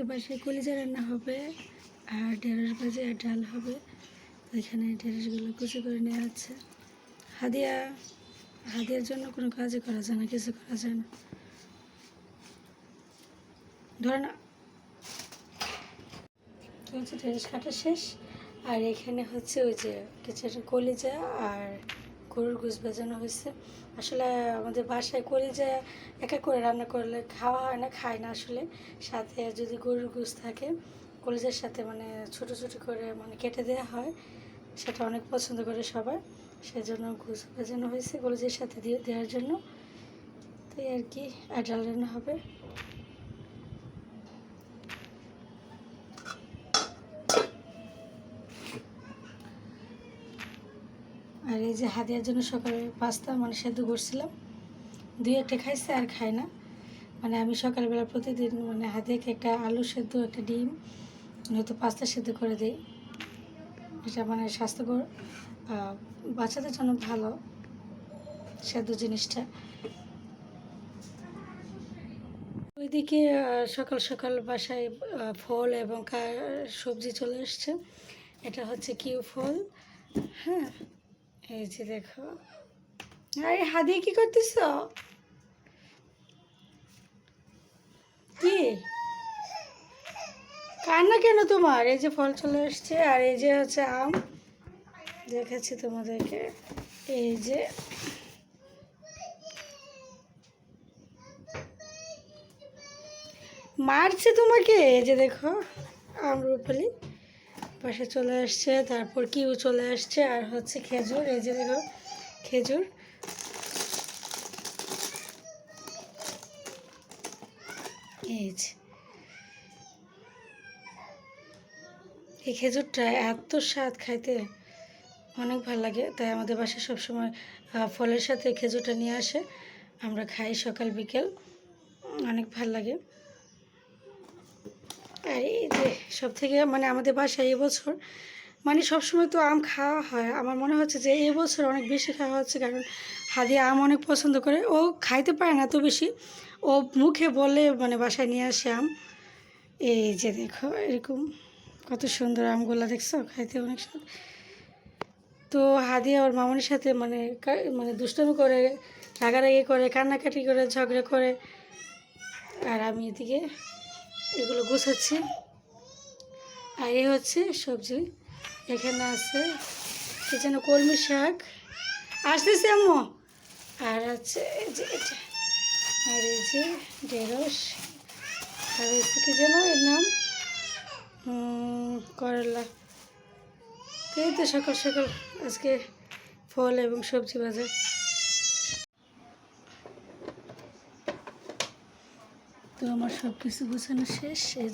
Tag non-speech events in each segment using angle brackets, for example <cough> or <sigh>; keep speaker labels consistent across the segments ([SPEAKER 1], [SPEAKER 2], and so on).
[SPEAKER 1] আজকে বাসায় কলিজা রান্না হবে আর ঢেঁড়স ভাজি আর ডাল হবে। এখানে ঢেঁড়সগুলো কুচি করে নেওয়া হচ্ছে। হাদিয়া, হাদিয়ার জন্য কোনো কাজই করা যায় না, কিছু করা যায় না। ধরে না হচ্ছে ঢেঁড়স কাটা শেষ, আর এখানে হচ্ছে ওই যে কিছু কলিজা আর গরুর গুছ বাজানো হয়েছে। আসলে আমাদের বাসায় কলিজা একা করে রান্না করলে খাওয়া হয় না, খায় না আসলে। সাথে যদি গরুর গুছ থাকে, কলিজার সাথে মানে ছোট ছোট করে মানে কেটে দেওয়া হয়, সেটা অনেক পছন্দ করে সবাই। সেজন্য গুছ বাজানো হয়েছে কলিজার সাথে দিয়ে দেওয়ার জন্য। তাই আর কি আর হবে। আর এই যে হাদিয়ার জন্য সকালে পাস্তা মানে সেদ্ধ করছিলাম। দুই একটা খাইছে আর খায় না। মানে আমি সকালবেলা প্রতিদিন মানে হাদিয়াকে একটা আলু সেদ্ধ, একটা ডিম, নয়তো পাস্তা সেদ্ধ করে দিই। এটা মানে স্বাস্থ্যকর। বাচ্চাদের জন্য ভালো সেদ্ধ জিনিসটা। ওইদিকে সকাল সকাল বাসায় ফল এবং সবজি চলে এসছে এটা হচ্ছে কিউ ফল। হ্যাঁ? এই যে দেখো। আরে হাদিয়ে কি করতেছ? কি? কান্না কেন তোমার? এই যে ফল চলে এসছে, আর এই যে হচ্ছে আম। দেখাচ্ছি তোমাদেরকে। এই যে মারছে তোমাকে? এই যে দেখো আমরুপালি পাশে চলে আসছে, তারপর কিউ চলে আসছে, আর হচ্ছে খেজুর, এই যে দেখো, খেজুর। এই যে। এই খেজুরটা এত স্বাদ খাইতে অনেক ভালো লাগে, তাই আমাদের বাসায় সবসময় ফলের সাথে খেজুরটা নিয়ে আসে। আমরা খাই সকাল, বিকেল, অনেক ভালো লাগে। আর এই যে সব থেকে মানে আমাদের বাসায় এবছর মানে সবসময় তো আম খাওয়া হয়। আমার মনে হচ্ছে যে এই বছর অনেক বেশি খাওয়া হচ্ছে কারণ হাদিয়া আম অনেক পছন্দ করে। ও খাইতে পারে না তো বেশি। ও মুখে বলে মানে বাসায় নিয়ে আসে আম। এই যে দেখো, এরকম কত সুন্দর আমগুলো দেখছ? খাইতে অনেক স্বাদ। তো হাদিয়া ওর মামনির সাথে মানে মানে দুষ্টমি করে, রাগারাগি করে, কান্নাকাটি করে, ঝগড়া করে। আর আমি এদিকে এগুলো গুছাচ্ছি। আর এই হচ্ছে সবজি। এখানে আছে কি যেন কলমি শাক। আসতেছে আম্মু। আর হচ্ছে এই যে এটা। আর এই যে ঢেঁড়স। আর হচ্ছে কি যেন এর নাম? করলা। এই তো সকাল সকাল আজকে ফল এবং সবজি বাজার। তো আমার সব কিছু গোছানো শেষ, এই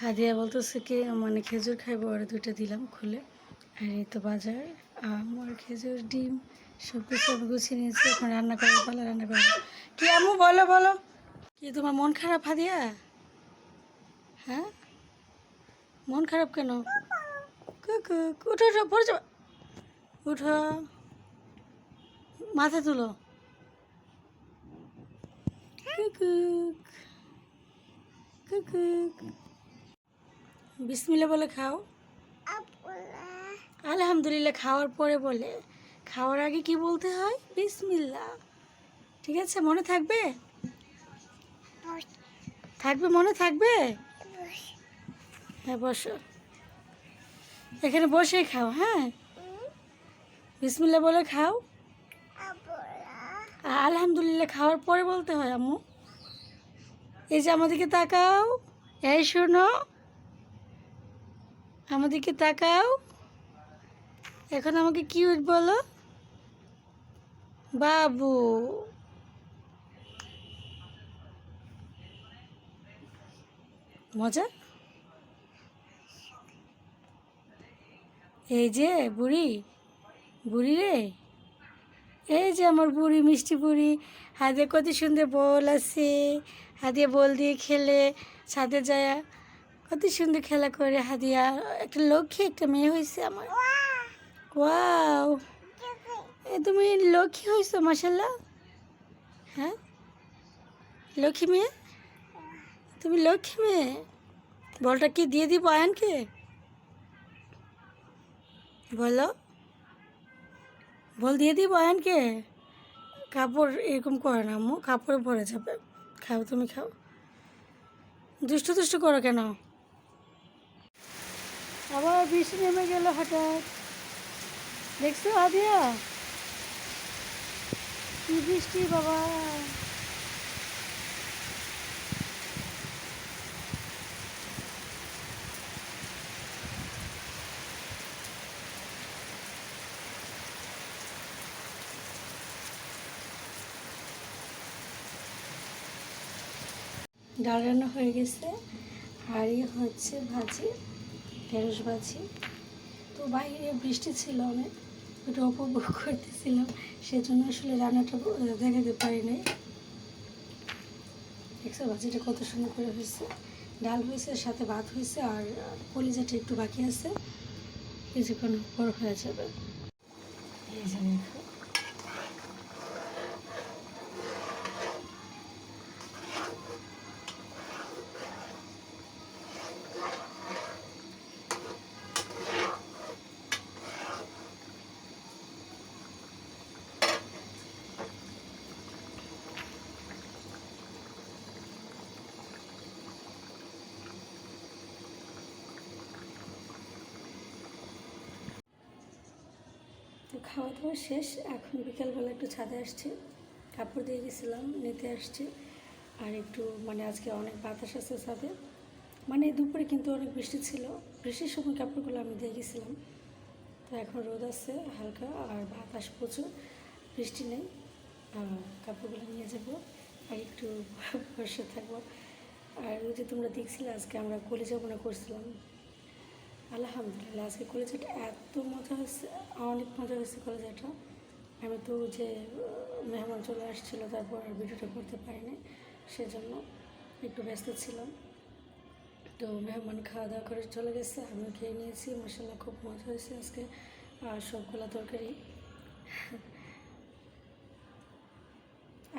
[SPEAKER 1] হাদিয়া বলতেছে কি মানে খেজুর খাইবো আর দুইটা দিলাম খুলে। আর এই তো বাজার, আম আর খেজুর, ডিম সব কিছু আমি গুছিয়ে নিয়েছি, এখন রান্না করব, পালা রান্না করব। কি আমু বলো বলো। কি তোমার মন খারাপ হাদিয়া? হ্যাঁ? মন খারাপ কেন? কুকু, উঠো উঠো, পড়ে যাবে উঠো। মাথা তুলো। কুকুক। কুকুক। বিসমিল্লা বলে খাও। আলহামদুলিল্লাহ খাওয়ার পরে বলে। খাওয়ার আগে কি বলতে হয়? বিসমিল্লা ঠিক আছে মনে থাকবে? থাকবে মনে থাকবে? হ্যাঁ বসো। এখানে বসেই খাও হ্যাঁ? বিসমিল্লা বলে খাও। আলহামদুলিল্লাহ, খাওয়ার পরে বলতে হয় আম্মু। এই যে আমাদেরকে তাকাও। এই শোনো। আমাদেরকে তাকাও। এখন আমাকে কিউট বলো। বাবু। মজা? এই যে বুড়ি। বুড়ি রে। এই যে আমার বুড়ি, মিষ্টি বুড়ি হাতে কত সুন্দর বল আছে। হাতে বল দিয়ে খেলে, ছাদে যায়, কত সুন্দর খেলা করে হাদিয়া একটা লক্ষ্মী, একটা মেয়ে হয়েছে আমার। ওয়াও। তুমি লক্ষ্মী হয়েছো মাসাল্লাহ হ্যাঁ? লক্ষ্মী মেয়ে? তুমি লক্ষ্মী মেয়ে? বলটা কি দিয়ে দিব আয়নকে? বলো। বল, দিয়ে দিই বয়ানকে কাপড় এরকম করে না আম্মু, কাপড়ে পরে যাবে। খাও, তুমি খাও। দুষ্টু দুষ্টু করো কেন? আবার বৃষ্টি নেমে গেল হঠাৎ। দেখছ আদিয়া? কি বৃষ্টি বাবা? ডাল রান্না হয়ে গেছে। আর হচ্ছে ভাজি, ঢেঁড়স ভাজি। তো বাইরে বৃষ্টি ছিল অনেক, ওটা উপভোগ করতেছিলাম। সেজন্য আসলে রান্নাটা দেখাতে পারি নাই। দেখছ ভাজিটা কত সুন্দর করে হয়েছে। ডাল হয়েছে, সাথে ভাত হয়েছে, আর কলিজাটা একটু বাকি আছে। কিছুক্ষণ পর হয়ে যাবে। এই যে দেখো। খাওয়া দাওয়া শেষ, এখন বিকালবেলা একটু ছাদে আসছি। কাপড় দিয়ে গেছিলাম, নিতে আসছি। আর একটু মানে আজকে অনেক বাতাস আছে ছাদে। মানে দুপুরে কিন্তু অনেক বৃষ্টি ছিল। বৃষ্টির সময় কাপড়গুলো আমি দিয়ে গেছিলাম। তো এখন রোদ আছে হালকা, আর বাতাস প্রচুর, বৃষ্টি নেই। কাপড়গুলো নিয়ে যাব, আর একটু বসে থাকব। আর ওই যে তোমরা দেখছিলে, আজকে আমরা কলেজা বোনা করছিলাম। আলহামদুলিল্লাহ, আজকে কলেজাটা এত মজা হয়েছে, অনেক মজা হয়েছে কলেজাটা আমি তো যে, মেহমান চলে আসছিল, তারপর ভিডিওটা করতে পারিনি, সেজন্য একটু ব্যস্ত ছিলাম। তো মেহমান খাওয়া দাওয়া করে চলে গেছে, আমিও খেয়ে নিয়েছি মশলা খুব মজা হয়েছে আজকে, আর সবগুলো তরকারি।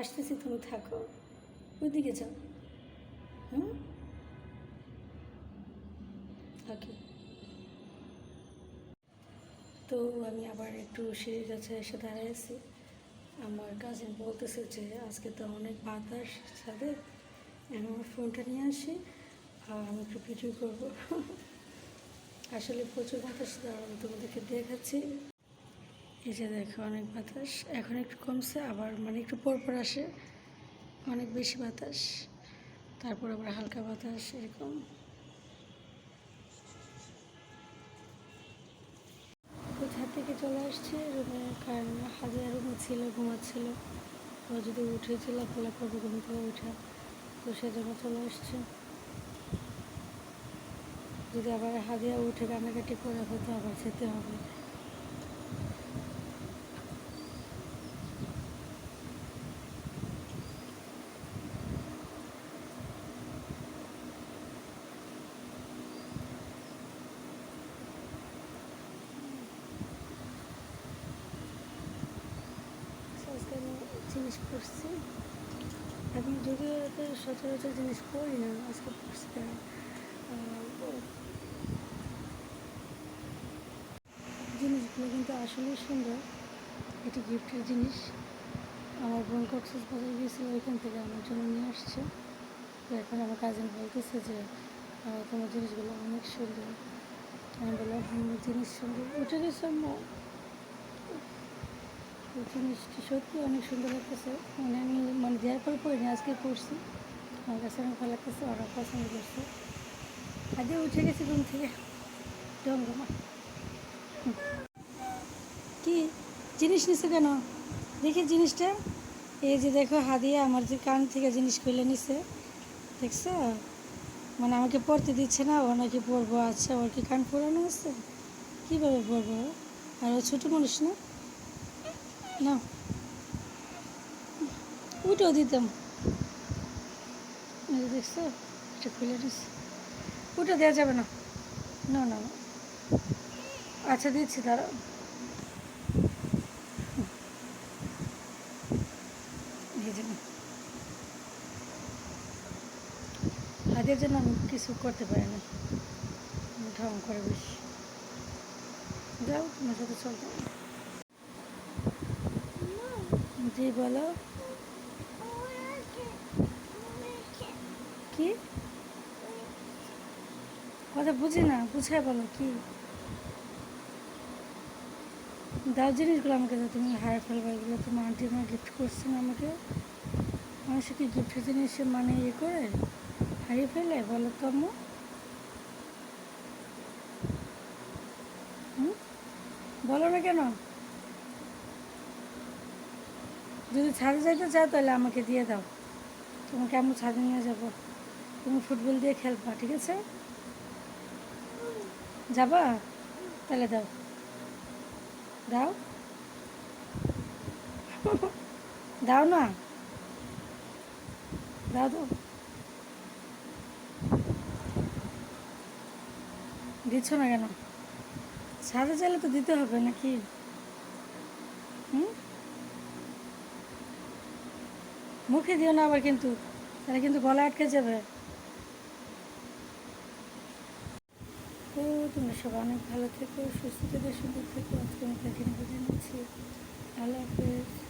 [SPEAKER 1] আসতেছি, তুমি থাকো। ওইদিকে যাও। হুম? ওকে তো আমি আবার একটু সিঁড়ির কাছে এসে দাঁড়িয়েছি আমার কাজিন বলতেছে যে, আজকে তো অনেক বাতাস ছাদে আমি আমার ফোনটা নিয়ে আসি আর আমি একটু ভিডিও করব। <laughs> আসলে প্রচুর বাতাস দাঁড়ানো আমি তোমাদেরকে দেখাচ্ছি। এই যে দেখো, অনেক বাতাস। এখন একটু কমছে, আবার মানে একটু পর পর আসে। অনেক বেশি বাতাস, তারপর আবার হালকা বাতাস, এরকম তো ছাদ থেকে চলে আসছে, রুমে কারণ হাজার রুমে ছিল, ঘুমাচ্ছিল। ও যদি উঠেছিল তাহলে করবে ঘুম থেকে উঠে? তো সেজন্য চলে আসছে। যদি আবার হাদিয়া উঠে কান্নাকাটি করে, হয়তো আবার যেতে হবে আজকে আমি জিনিস পড়ছি আমি যদিও এত সচরাচর জিনিস পড়ি না, আজকে পড়ছি জিনিসগুলো কিন্তু আসলেই সুন্দর। এটি গিফটের জিনিস। আমার বোন কক্সেস বাজার গিয়েছিল ওইখান থেকে আমার জন্য নিয়ে আসছে। তো এখন আমার কাজিন বলতেছে যে তোমার জিনিসগুলো অনেক সুন্দর। আমি বললাম জিনিস সুন্দর। গেছে, আম্মু। এই জিনিসটি সত্যি অনেক সুন্দর লাগতেছে। মানে আমি মানে দেওয়ার পরে আজকে পড়ছি। আমার কাছে অনেক ভালো লাগতেছে, ওরা পছন্দ করছে। আজকে উঠে গেছি ঘুম থেকে। জঙ্গমা কি জিনিস নিছে কেন? দেখি জিনিসটা। এই যে দেখো হাদিয়া, আমার যে কান থেকে জিনিস খুলে নিছে। দেখছ? মানে আমাকে পড়তে দিচ্ছে না ও নাকি পড়ব আচ্ছা ওর কি কান পড়ানো আছে? কীভাবে পড়ব? আর ও ছোটো মানুষ না? না। উঠেও দিতাম। দেখছ, এটা খুলে নিচ্ছে উঠে দেওয়া যাবে না। না না। আচ্ছা দিচ্ছি নাও। হাতের জন্য আমি কিছু করতে পারি না ঢং করে বেশি। যাও, তোমার সাথে চলতে। জি বলো। কি? কথা বুঝি না বুঝাই বলো কি? দাও জিনিসগুলো আমাকে দাও, তুমি হারাই ফেলবে এগুলো, তোমার আন্টি আমার গিফট করছেন আমাকে। মানুষের কি গিফট জিনিস মানে ইয়ে করে, হারিয়ে ফেলে বলো তো আম্মু? বলো না কেন? যদি ছাদে যাইতে চাও তাহলে আমাকে দিয়ে দাও। তোমাকে আমি ছাদে নিয়ে যাব। তুমি ফুটবল দিয়ে খেলবা, ঠিক আছে? যাবা? তাহলে দাও। দাও? দাও না? দাও দাও দিচ্ছ না কেন? ছাদে চাইলে তো দিতে হবে নাকি? হুম? মুখে দিও না আবার কিন্তু। তাহলে কিন্তু গলা আটকে যাবে। তো তোমরা সবাই অনেক ভালো থেকো, সুস্থ থেকে, সুন্দর থেকো। আজকে আমি তাকে বুঝে নিচ্ছি। আল্লাহ হাফেজ।